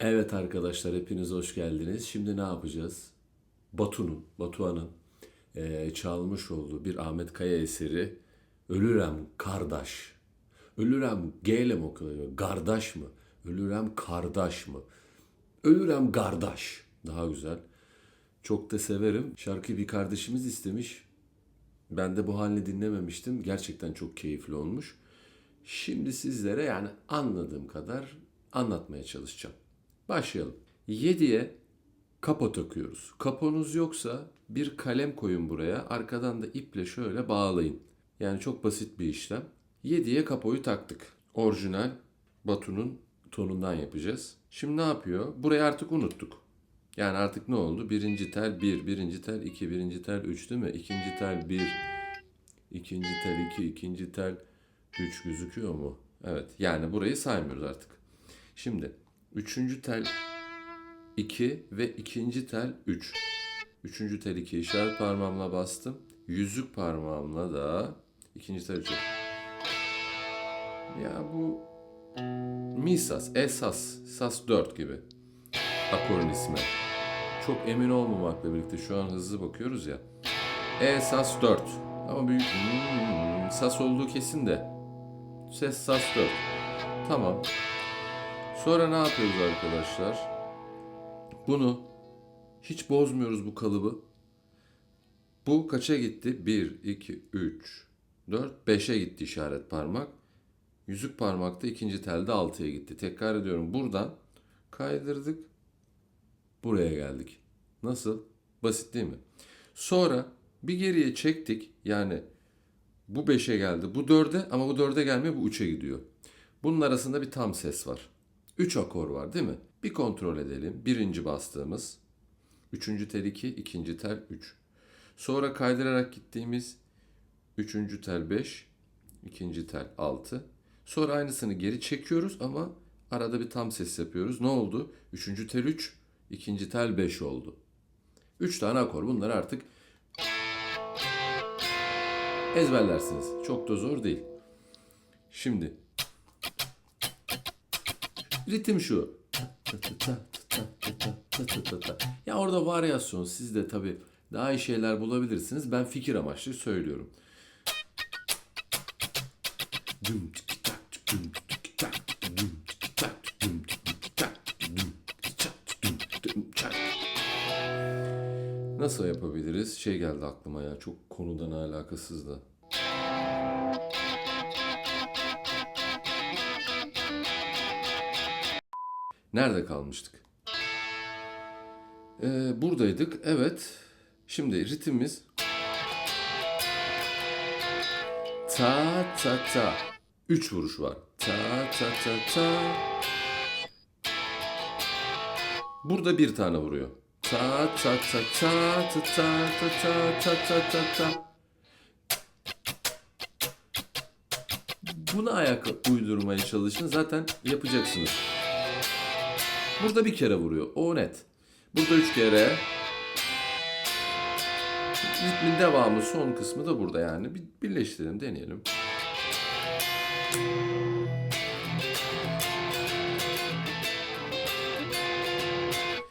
Evet arkadaşlar hepiniz hoş geldiniz. Şimdi ne yapacağız? Batu'nun, Batuhan'ın e, çalmış olduğu bir Ahmet Kaya eseri Ölürem Kardeş. Ölürem G ile mi okunuyor? Kardeş mı? Ölürem Kardeş mı? Ölürem Kardeş. Daha güzel. Çok da severim. Şarkı bir kardeşimiz istemiş. Ben de bu halini dinlememiştim. Gerçekten çok keyifli olmuş. Şimdi sizlere yani anladığım kadar anlatmaya çalışacağım. Başlayalım. 7'ye kapo takıyoruz. Kaponuz yoksa bir kalem koyun buraya. Arkadan da iple şöyle bağlayın. Yani çok basit bir işlem. 7'ye kapoyu taktık. Orijinal Batu'nun tonundan yapacağız. Şimdi ne yapıyor? Burayı artık unuttuk. Yani artık ne oldu? Birinci tel 1, birinci tel 2, birinci tel 3 değil mi? İkinci tel 1, ikinci tel 2, ikinci tel 3 gözüküyor mu? Evet. Yani burayı saymıyoruz artık. Şimdi üçüncü tel 2 ve ikinci tel 3. Üçüncü tel 2 işaret parmağımla bastım. Yüzük parmağımla da ikinci tel 3'e. Ya bu mi sas, esas, sas 4 gibi. Akorun ismi. Çok emin olmamakla birlikte şu an hızlı bakıyoruz ya. E sas 4. Ama büyük hmm, sas olduğu kesin de. Ses sas 4. Tamam. Sonra ne yapıyoruz arkadaşlar? Bunu hiç bozmuyoruz bu kalıbı. Bu kaça gitti? 1, 2, 3, 4, 5'e gitti işaret parmak. Yüzük parmakta ikinci telde 6'ya gitti. Tekrar ediyorum. Buradan kaydırdık. Buraya geldik. Nasıl? Basit değil mi? Sonra bir geriye çektik. Yani bu 5'e geldi. Bu 4'e ama bu 4'e gelmiyor. Bu 3'e gidiyor. Bunun arasında bir tam ses var. 3 akor var değil mi? Bir kontrol edelim. Birinci bastığımız. Üçüncü tel 2, ikinci tel 3. Sonra kaydırarak gittiğimiz üçüncü tel 5, ikinci tel 6. Sonra aynısını geri çekiyoruz ama arada bir tam ses yapıyoruz. Ne oldu? Üçüncü tel 3, ikinci tel 5 oldu. 3 tane akor. Bunları artık ezberlersiniz. Çok da zor değil. Şimdi ritim şu. Ya orada varyasyon siz de tabii daha iyi şeyler bulabilirsiniz. Ben fikir amaçlı söylüyorum. Nasıl yapabiliriz? Şey geldi aklıma ya çok konudan alakasız da. Nerede kalmıştık? Ee, buradaydık. Evet. Şimdi ritmimiz ta ta ta. Üç vuruş var. Ta ta ta ta. Burada bir tane vuruyor. Ta ta ta ta ta ta ta ta ta ta ta ta. Buna ayak uydurmaya çalışın. Zaten yapacaksınız. Burada bir kere vuruyor. O net. Burada üç kere. Ritmin devamı son kısmı da burada yani. Bir birleştirelim, deneyelim.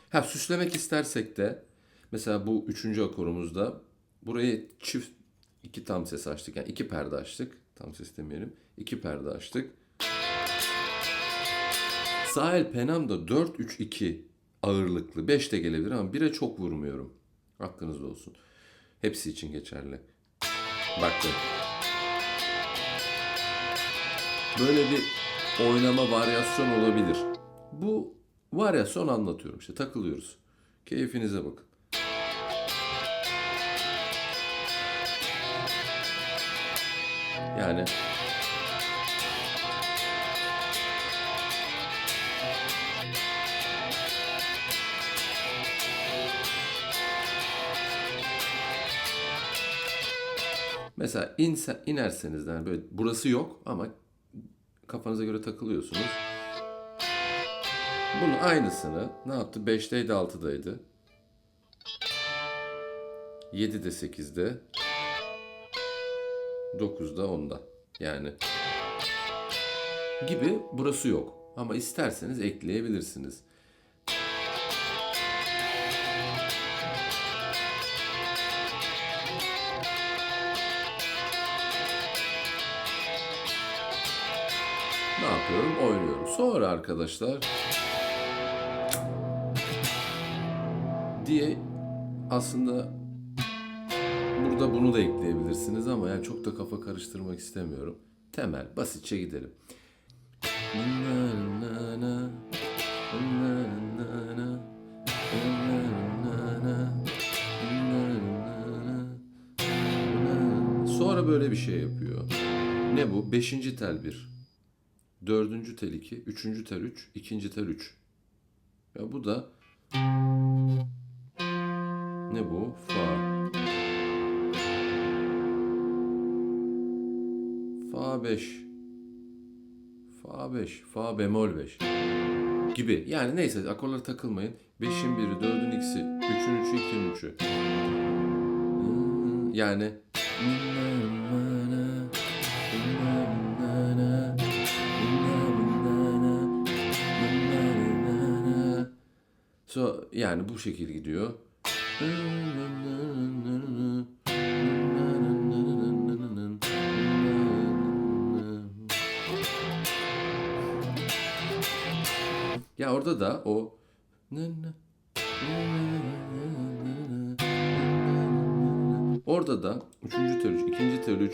Ha süslemek istersek de mesela bu üçüncü akorumuzda buraya çift iki tam ses açtık. Yani iki perde açtık. Tam ses demeyelim. İki perde açtık. Sahil Penam da 4-3-2 ağırlıklı. 5 de gelebilir ama 1'e çok vurmuyorum. Aklınızda olsun. Hepsi için geçerli. Bakın. Böyle bir oynama varyasyon olabilir. Bu varyasyon anlatıyorum işte takılıyoruz. Keyfinize bakın. Yani Mesela inse, inerseniz yani böyle burası yok ama kafanıza göre takılıyorsunuz. Bunun aynısını ne yaptı? 5'teydi 6'daydı. 7'de 8'de 9'da 10'da. Yani gibi burası yok. Ama isterseniz ekleyebilirsiniz. Ne yapıyorum? Oynuyorum. Sonra arkadaşlar diye aslında burada bunu da ekleyebilirsiniz ama yani çok da kafa karıştırmak istemiyorum. Temel, basitçe gidelim. Sonra böyle bir şey yapıyor. Ne bu? Beşinci tel bir. Dördüncü tel iki. Üçüncü tel üç. ikinci tel üç. Ya bu da ne bu? Fa. Fa 5. Fa 5. Fa bemol 5. Gibi. Yani neyse akorlara takılmayın. 5'in biri, 4'ün ikisi, 3'ün üçü, 2'nin üçü. Yani So, yani bu şekil gidiyor. Ya orada da o Orada da üçüncü tel 3, ikinci tel 3,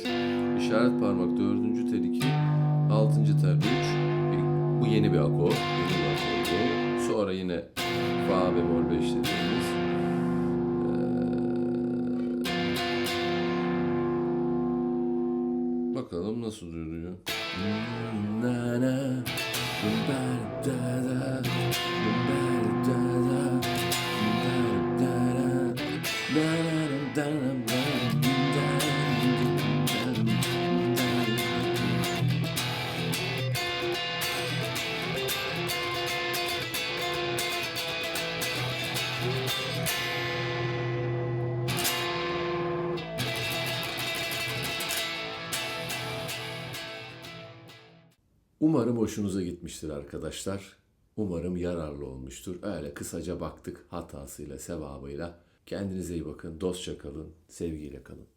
işaret parmak dördüncü tel 2, altıncı tel 3. Bu yeni bir akor. Yeni bir akor. Sonra yine fa bemol 5 dediğimiz. Bakalım nasıl duyuluyor. Umarım hoşunuza gitmiştir arkadaşlar. Umarım yararlı olmuştur. Öyle kısaca baktık hatasıyla, sevabıyla. Kendinize iyi bakın, dostça kalın, sevgiyle kalın.